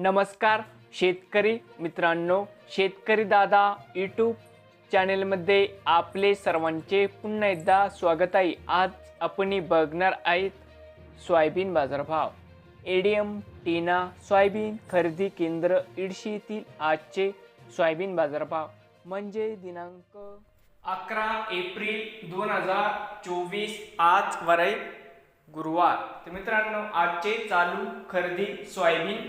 नमस्कार शेतकरी मित्रांनो शेतकरी दादा यूट्यूब चॅनेलमध्ये आपले सर्वांचे पुन्हा एकदा स्वागत आहे. आज आपण बघणार आहेत सोयाबीन बाजारभाव. एडीएम टीना सोयाबीन खरेदी केंद्र इडशी आजचे सोयाबीन बाजारभाव. म्हणजे दिनांक अकरा एप्रिल दोन हजार चोवीस आज वरई गुरुवार. तर मित्रांनो आजचे चालू खरेदी सोयाबीन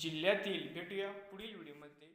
जिल्ह्यातील भेटूया पुढील व्हिडिओमध्ये